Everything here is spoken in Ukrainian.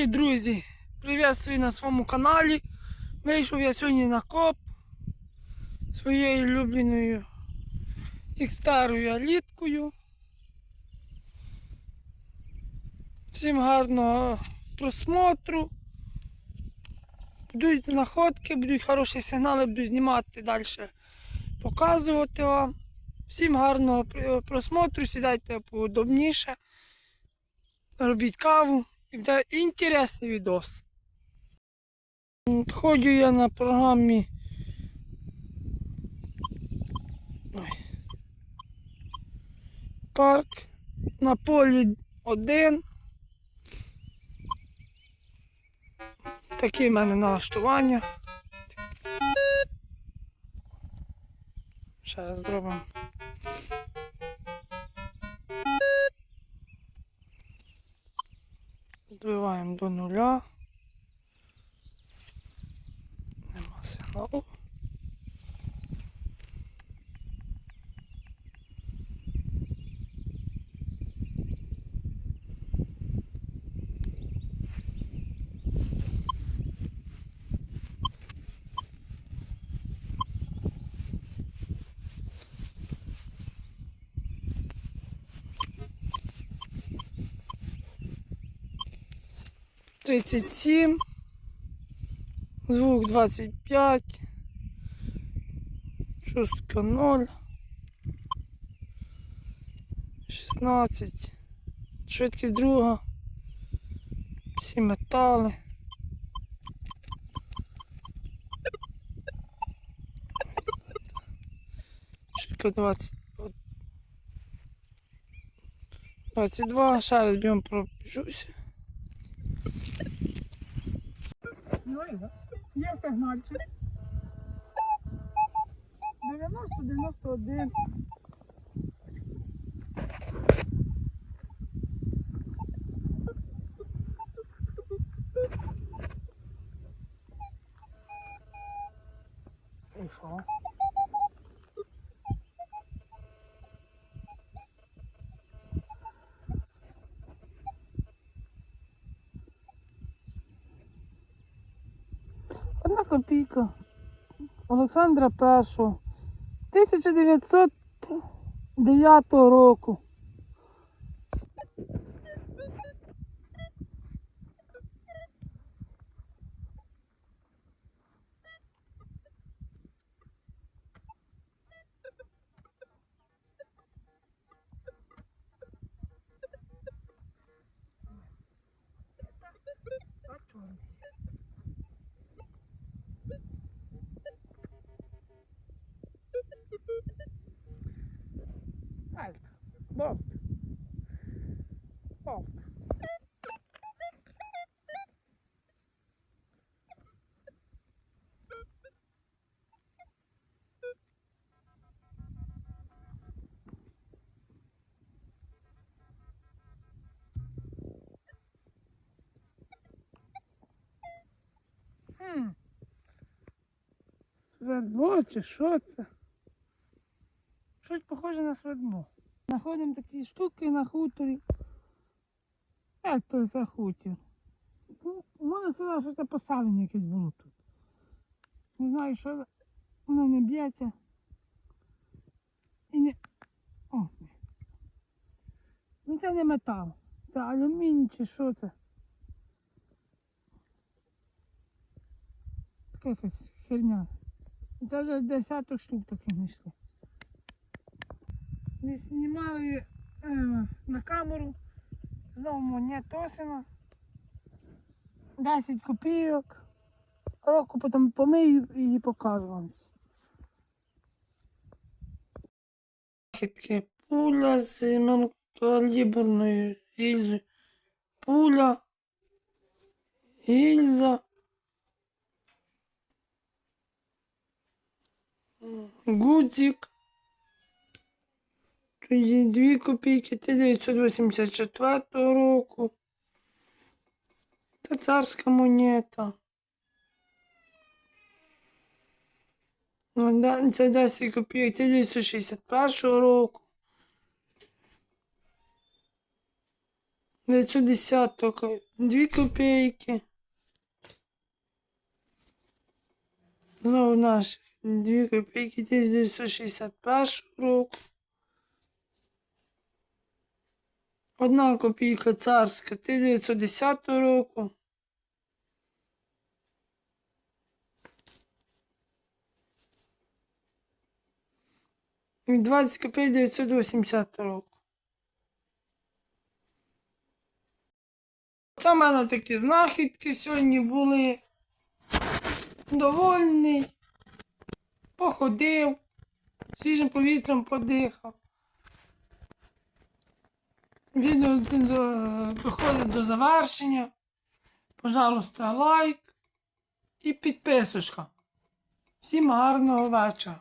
Привіт, друзі! Приветствую на своєму каналі. Вийшов я сьогодні на коп своєю улюбленою ікстарою аліткою. Всім гарного просмотру. Будуть знаходки, будуть хороші сигнали, буду знімати далі, показувати вам. Всім гарного просмотру, сідайте поудобніше, робіть каву і буде інтересний відос. Ходжу я на програмі. Ой. Парк на полі 1. Такі в мене налаштування. Ще раз зробимо. До нуля. 37, звук 25, шостка 0, 16, швидкість друга, всі метали. Швидка 20. 22, зараз б'ємо пробіжуся. Є сигнальчик. 90-91. І що? Одна копійка. Олександра І. 1909 року. Альт. Свердло чи що це? Щось похоже на свердло. Знаходимо такі штуки на хуторі. Як то це хутір? Ну, можна сказати, що це поселення якесь було тут. Не знаю, що за- воно не б'ється. І не. О. Ну це не метал. Це алюміній чи що це? Така якась херня. Вже десяток штук таких знайшли. Не знімали е, на камеру. Знову монетосина. 10 копійок. Року потім помию і покажу вам. Таке пуля з малокаліберною гільзою. Пуля. Гільза. Гудзик. Тоді 2 копійки 1984 року. Це царська монета. Ну, Це 10 копійок 1961 року. 910 тільки 2 копійки. Знову наших 2 копійки 1961 року. Одна копійка царська 1910 року. І 20 копійок 980 року. Це в мене такі знахідки сьогодні були. Довольний. Походив, свіжим повітрям подихав. Відео доходить до завершення. Пожалуйста, лайк і підписочка. Всім гарного вечора.